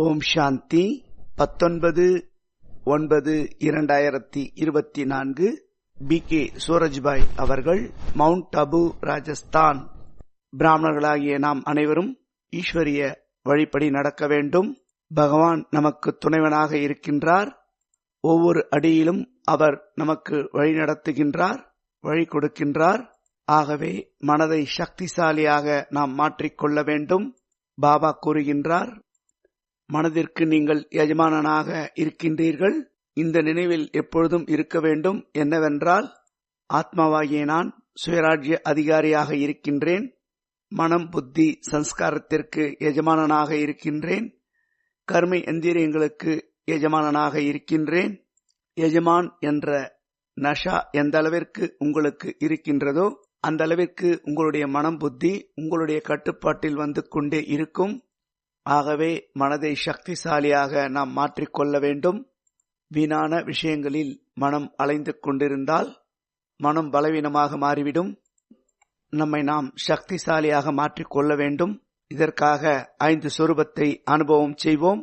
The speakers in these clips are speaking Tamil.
ஓம் சாந்தி பத்தொன்பது ஒன்பது இரண்டாயிரத்தி இருபத்தி நான்கு. பி. கே. சூரஜ்பாய் அவர்கள் மவுண்ட் அபு ராஜஸ்தான். பிராமணர்களாகிய நாம் அனைவரும் ஈஸ்வரிய வழிப்படி நடக்க வேண்டும். பகவான் நமக்கு துணைவனாக இருக்கின்றார். ஒவ்வொரு அடியிலும் அவர் நமக்கு வழி நடத்துகின்றார் வழி கொடுக்கின்றார். ஆகவே மனதை சக்திசாலியாக நாம் மாற்றிக்கொள்ள வேண்டும். பாபா கூறுகின்றார் மனதிற்கு நீங்கள் எஜமானனாக இருக்கின்றீர்கள். இந்த நினைவில் எப்பொழுதும் இருக்க வேண்டும். என்னவென்றால் ஆத்மாவாகிய நான் சுயராஜ்ய அதிகாரியாக இருக்கின்றேன். மனம் புத்தி சம்ஸ்காரத்திற்கு எஜமானனாக இருக்கின்றேன். கர்ம எந்திரியங்களுக்கு எஜமானனாக இருக்கின்றேன். எஜமான் என்ற நஷா எந்த அளவிற்கு உங்களுக்கு இருக்கின்றதோ அந்த அளவிற்கு உங்களுடைய மனம் புத்தி உங்களுடைய கட்டுப்பாட்டில் வந்து கொண்டே இருக்கும். ஆகவே மனதை சக்திசாலியாக நாம் மாற்றிக்கொள்ள வேண்டும். வீணான விஷயங்களில் மனம் அலைந்து கொண்டிருந்தால் மனம் பலவீனமாக மாறிவிடும். நம்மை நாம் சக்திசாலியாக மாற்றிக்கொள்ள வேண்டும். இதற்காக ஐந்து சொரூபத்தை அனுபவம் செய்வோம்.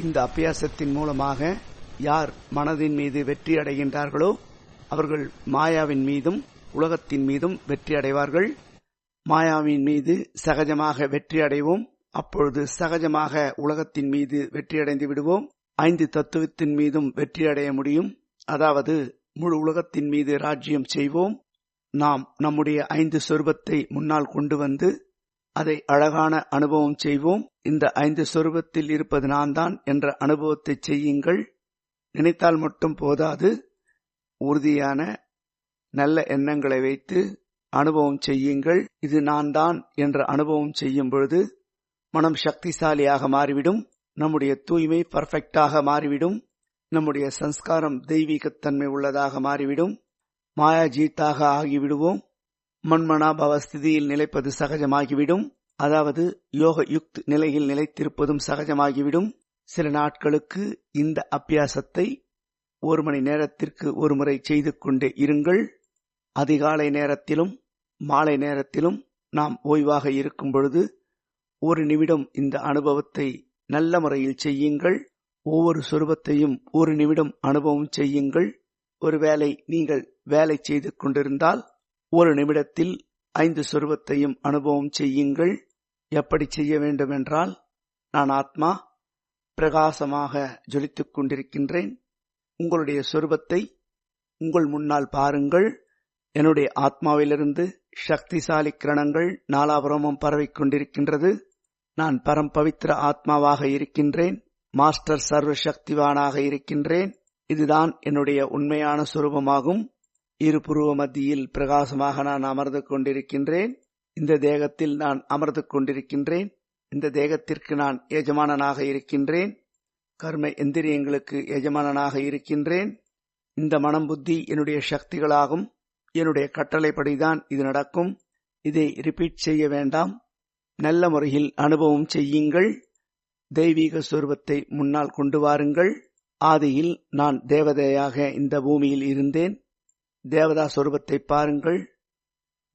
இந்த அபியாசத்தின் மூலமாக யார் மனதின் மீது வெற்றி அடைகின்றார்களோ அவர்கள் மாயாவின் மீதும் உலகத்தின் மீதும் வெற்றி அடைவார்கள். மாயாவின் மீது சகஜமாக வெற்றி அடைவோம். அப்பொழுது சகஜமாக உலகத்தின் மீது வெற்றியடைந்து விடுவோம். ஐந்து தத்துவத்தின் மீதும் வெற்றியடைய முடியும். அதாவது முழு உலகத்தின் மீது ராஜ்யம் செய்வோம். நாம் நம்முடைய ஐந்து சொருபத்தை முன்னால் கொண்டு வந்து அதை அழகான அனுபவம் செய்வோம். இந்த ஐந்து சொருபத்தில் இருப்பது நான் தான் என்ற அனுபவத்தை செய்யுங்கள். நினைத்தால் மட்டும் போதாது. உறுதியான நல்ல எண்ணங்களை வைத்து அனுபவம் செய்யுங்கள். இது நான் தான் என்ற அனுபவம் செய்யும் பொழுது மனம் சக்திசாலியாக மாறிவிடும். நம்முடைய தூய்மை பர்ஃபெக்டாக மாறிவிடும். நம்முடைய சம்ஸ்காரம் தெய்வீகத்தன்மை உள்ளதாக மாறிவிடும். மாயாஜீத்தாக ஆகிவிடுவோம். மண்மனாபவ ஸ்திதியில் நிலைப்பது சகஜமாகிவிடும். அதாவது யோக யுக்த் நிலையில் நிலைத்திருப்பதும் சகஜமாகிவிடும். சில நாட்களுக்கு இந்த அபியாசத்தை ஒரு மணி நேரத்திற்கு ஒரு முறை செய்து கொண்டே இருங்கள். அதிகாலை நேரத்திலும் மாலை நேரத்திலும் நாம் ஓய்வாக இருக்கும் பொழுது ஒரு நிமிடம் இந்த அனுபவத்தை நல்ல முறையில் செய்யுங்கள். ஒவ்வொரு சொருபத்தையும் ஒரு நிமிடம் அனுபவம் செய்யுங்கள். ஒருவேளை நீங்கள் வேலை செய்து கொண்டிருந்தால் ஒரு நிமிடத்தில் ஐந்து சொருபத்தையும் அனுபவம் செய்யுங்கள். எப்படி செய்ய வேண்டும் என்றால் நான் ஆத்மா பிரகாசமாக ஜொலித்துக் கொண்டிருக்கின்றேன். உங்களுடைய சொருபத்தை உங்கள் முன்னால் பாருங்கள். என்னுடைய ஆத்மாவிலிருந்து சக்திசாலி கிரணங்கள் நாலாபுரமும் பரவிக் கொண்டிருக்கின்றது. நான் பரம்பவித்திர ஆத்மாவாக இருக்கின்றேன் மாஸ்டர் சர்வ சக்திவானாக இருக்கின்றேன். இதுதான் என்னுடைய உண்மையான சுரூபமாகும். இருபுருவ மத்தியில் பிரகாசமாக நான் அமர்ந்து கொண்டிருக்கின்றேன். இந்த தேகத்தில் நான் அமர்ந்து கொண்டிருக்கின்றேன். இந்த தேகத்திற்கு நான் எஜமானனாக இருக்கின்றேன். கர்ம எந்திரியங்களுக்கு எஜமானனாக இருக்கின்றேன். இந்த மனம் புத்தி என்னுடைய சக்திகளாகும். என்னுடைய கட்டளைப்படிதான் இது நடக்கும். இதை ரிப்பீட் செய்ய வேண்டாம். நல்ல முறையில் அனுபவம் செய்யுங்கள். தெய்வீக சொருபத்தை முன்னால் கொண்டு வாருங்கள். ஆதியில் நான் தேவதையாக இந்த பூமியில் இருந்தேன். தேவதா சொரூபத்தை பாருங்கள்.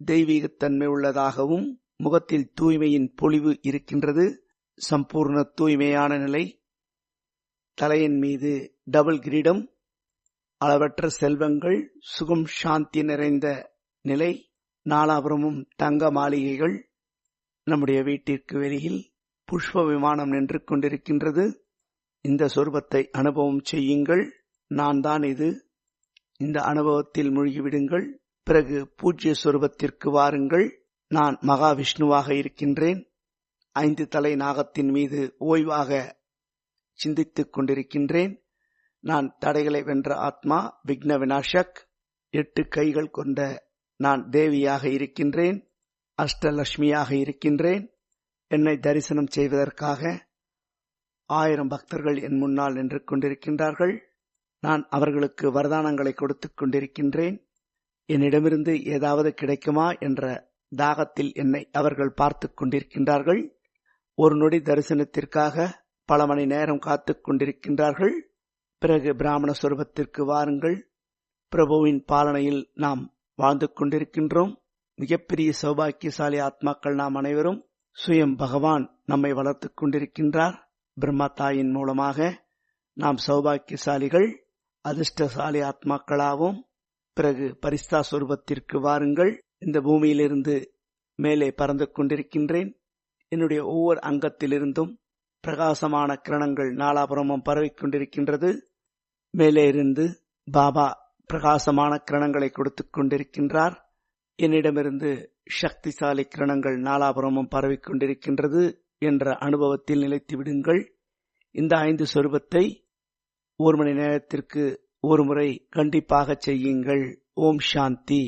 தெய்வீகத்தன்மை உள்ளதாகவும் முகத்தில் தூய்மையின் பொலிவு இருக்கின்றது. சம்பூர்ண தூய்மையான நிலை. தலையின் மீது டபுள் கிரீடம். அளவற்ற செல்வங்கள். சுகம் சாந்தி நிறைந்த நிலை. நாலாபுரமும் தங்க மாளிகைகள். நம்முடைய வீட்டிற்கு வெளியில் புஷ்ப விமானம் நின்று கொண்டிருக்கின்றது. இந்த சொருபத்தை அனுபவம் செய்யுங்கள். நான் தான் இது. இந்த அனுபவத்தில் மூழ்கிவிடுங்கள். பிறகு பூஜ்ய சொருபத்திற்கு வாருங்கள். நான் மகாவிஷ்ணுவாக இருக்கின்றேன். ஐந்து தலை நாகத்தின் மீது ஓய்வாக சிந்தித்துக் கொண்டிருக்கின்றேன். நான் தடைகளை வென்ற ஆத்மா விக்ன வினாஷக் எட்டு கைகள் கொண்ட நான் தேவியாக இருக்கின்றேன். அஷ்டலட்சுமியாக இருக்கின்றேன். என்னை தரிசனம் செய்வதற்காக ஆயிரம் பக்தர்கள் என் முன்னால் நின்று கொண்டிருக்கின்றார்கள். நான் அவர்களுக்கு வரதானங்களை கொடுத்துக் கொண்டிருக்கின்றேன். என்னிடமிருந்து ஏதாவது கிடைக்குமா என்ற தாகத்தில் என்னை அவர்கள் பார்த்து கொண்டிருக்கின்றார்கள். ஒரு நொடி தரிசனத்திற்காக பல மணி நேரம் காத்து கொண்டிருக்கின்றார்கள். பிறகு பிராமண சொரூபத்திற்கு வாருங்கள். பிரபுவின் பாலனையில் நாம் வாழ்ந்து கொண்டிருக்கின்றோம். மிகப்பெரிய சௌபாக்கியசாலி ஆத்மாக்கள் நாம் அனைவரும் சுயம் பகவான் நம்மை வளர்த்துக் கொண்டிருக்கின்றார். பிரம்மா தாயின் மூலமாக நாம் சௌபாக்கியசாலிகள் அதிர்ஷ்டசாலி ஆத்மாக்களாகவும் பிறகு பரிஸ்தா சொருபத்திற்கு வாருங்கள். இந்த பூமியிலிருந்து மேலே பறந்து கொண்டிருக்கின்றேன். என்னுடைய ஒவ்வொரு அங்கத்திலிருந்தும் பிரகாசமான கிரணங்கள் நாலாபுரமும் பரவிக் கொண்டிருக்கின்றது. மேலே இருந்து பாபா பிரகாசமான கிரணங்களை கொடுத்துக் கொண்டிருக்கின்றார். என்னிடமிருந்து சக்திசாலி கிரணங்கள் நாலாபுரமும் பரவிக்கொண்டிருக்கின்றது என்ற அனுபவத்தில் நிலைத்து விடுங்கள். இந்த ஐந்து சொரூபத்தை ஒரு மணி நேரத்திற்கு ஒரு முறை கண்டிப்பாக செய்யுங்கள். ஓம் சாந்தி.